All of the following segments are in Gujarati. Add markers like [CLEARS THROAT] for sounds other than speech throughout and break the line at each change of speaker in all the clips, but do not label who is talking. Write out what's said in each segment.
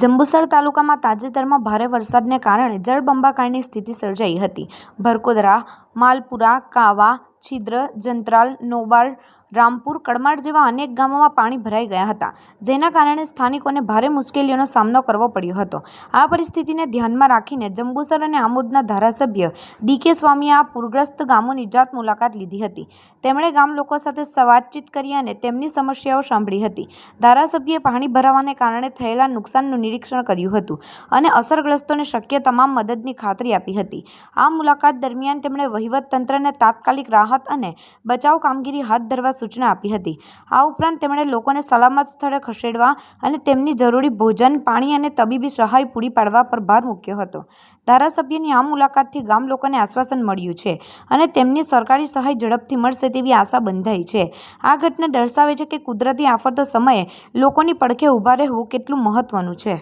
જંબુસર તાલુકામાં તાજેતરમાં ભારે વરસાદને કારણે જળબંબાકારની સ્થિતિ સર્જાઈ હતી. ભરકોદરા, માલપુરા, કાવા, છિદ્ર, જંત્રાલ નોબાળ રામપુર કડમાળ જેવા અનેક ગામોમાં પાણી ભરાઈ ગયા હતા, જેના કારણે સ્થાનિકોને ભારે મુશ્કેલીઓનો સામનો કરવો પડ્યો હતો. આ પરિસ્થિતિને ધ્યાનમાં રાખીને જંબુસર અને આમોદના ધારાસભ્ય ડીકે સ્વામીએ આ પૂરગ્રસ્ત ગામોની જાત મુલાકાત લીધી હતી. તેમણે ગામ લોકો સાથે વાતચીત કરી અને તેમની સમસ્યાઓ સાંભળી હતી. ધારાસભ્યએ પાણી ભરાવાને કારણે થયેલા નુકસાનનું નિરીક્ષણ કર્યું હતું અને અસરગ્રસ્તોને શક્ય તમામ મદદની ખાતરી આપી હતી. આ મુલાકાત દરમિયાન તેમણે વહીવટતંત્રને તાત્કાલિક રાહત અને બચાવ કામગીરી હાથ ધરવા સૂચના આપી હતી. આ ઉપરાંત તેમણે લોકોને સલામત સ્થળે ખસેડવા અને તેમની જરૂરી ભોજન, પાણી અને તબીબી સહાય પૂરી પાડવા પર ભાર મૂક્યો હતો. ધારાસભ્યની આ મુલાકાતથી ગામ લોકોને આશ્વાસન મળ્યું છે અને તેમની સરકારી સહાય ઝડપથી મળશે તેવી આશા બંધાઈ છે. આ ઘટના દર્શાવે છે કે કુદરતી આફતો સમયે લોકોની પડખે ઊભા રહેવું કેટલું મહત્વનું છે.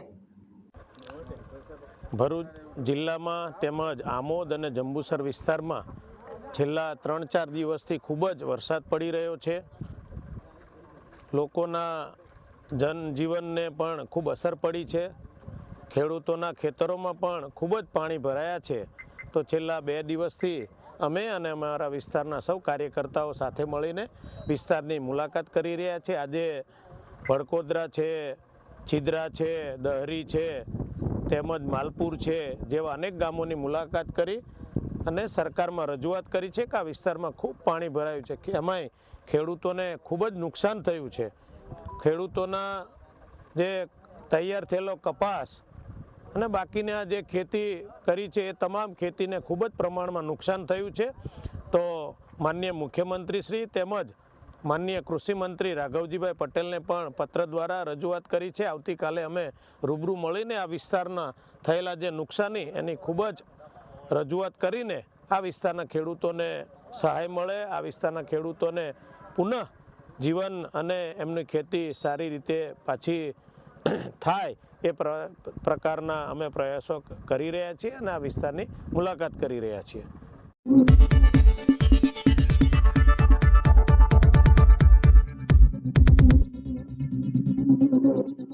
ભરૂચ જિલ્લામાં તેમજ આમોદ અને જંબુસર વિસ્તારમાં છેલ્લા ત્રણ ચાર દિવસથી ખૂબ જ વરસાદ પડી રહ્યો છે. લોકોના જનજીવનને પણ ખૂબ અસર પડી છે. ખેડૂતોના ખેતરોમાં પણ ખૂબ જ પાણી ભરાયા છે. તો છેલ્લા બે દિવસથી અમે અને અમારા વિસ્તારના સૌ કાર્યકર્તાઓ સાથે મળીને વિસ્તારની મુલાકાત કરી રહ્યા છે. આજે ભડકોદરા છે, છિદ્રા છે, દહરી છે, તેમજ માલપુર છે જેવા અનેક ગામોની મુલાકાત કરી અને સરકારમાં રજૂઆત કરી છે કે આ વિસ્તારમાં ખૂબ પાણી ભરાયું છે કે એમાંય ખેડૂતોને ખૂબ જ નુકસાન થયું છે. ખેડૂતોના જે તૈયાર થયેલો કપાસ અને બાકીના જે ખેતી કરી છે એ તમામ ખેતીને ખૂબ જ પ્રમાણમાં નુકસાન થયું છે. તો માન્ય મુખ્યમંત્રી શ્રી તેમજ માનનીય કૃષિમંત્રી રાઘવજીભાઈ પટેલને પણ પત્ર દ્વારા રજૂઆત કરી છે. આવતીકાલે અમે રૂબરૂ મળીને આ વિસ્તારના થયેલા જે નુકસાની એની ખૂબ જ રજૂઆત કરીને આ વિસ્તારના ખેડૂતોને સહાય મળે, આ વિસ્તારના ખેડૂતોને પુનઃ જીવન અને એમની ખેતી સારી રીતે પાછી [CLEARS THROAT] થાય એ પ્રકારના અમે પ્રયાસો કરી રહ્યા છીએ અને આ વિસ્તારની મુલાકાત કરી રહ્યા છીએ Thank you.